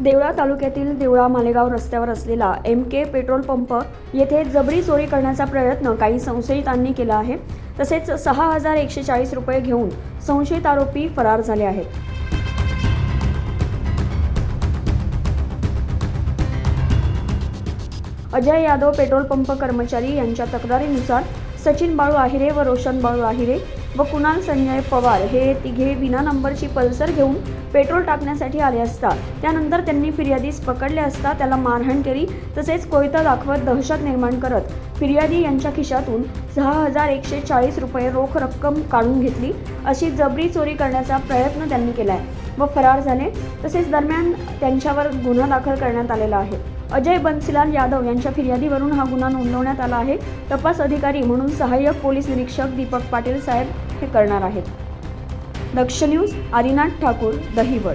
देवळा तालुक्यातील देवळा मालेगाव रस्त्यावर असलेला एम के पेट्रोल पंप येथे जबरी चोरी करण्याचा प्रयत्न काही संशयितांनी केला आहे. तसेच सहा हजार एकशे चाळीस रुपये घेऊन संशयित आरोपी फरार झाले आहेत. अजय यादव पेट्रोल पंप कर्मचारी यांच्या तक्रारीनुसार सचिन बाळू आहिरे व रोशन बाळू आहिरे व कुणाल संजय पवार हे तिघे विना नंबरची पल्सर घेऊन पेट्रोल टाकण्यासाठी आले असता त्यानंतर त्यांनी फिर्यादीस पकडले असता त्याला मारहाण केली तसेच कोयता दाखवत दहशत निर्माण करत फिर्यादी यांच्या खिशातून सहा हजार एकशे चाळीस रुपये रोख रक्कम काढून घेतली अशी जबरी चोरी करण्याचा प्रयत्न त्यांनी केला आहे व फरार झाले तसेच दरम्यान त्यांच्यावर गुन्हा दाखल करण्यात आलेला आहे. अजय बन्सीलाल यादव यांच्या फिर्यादीवरून हा गुन्हा नोंदवण्यात आला आहे. तपास अधिकारी म्हणून सहाय्यक पोलीस निरीक्षक दीपक पाटील साहेब हे करणार आहेत. दक्ष न्यूज आदिनाथ ठाकूर दहिवड.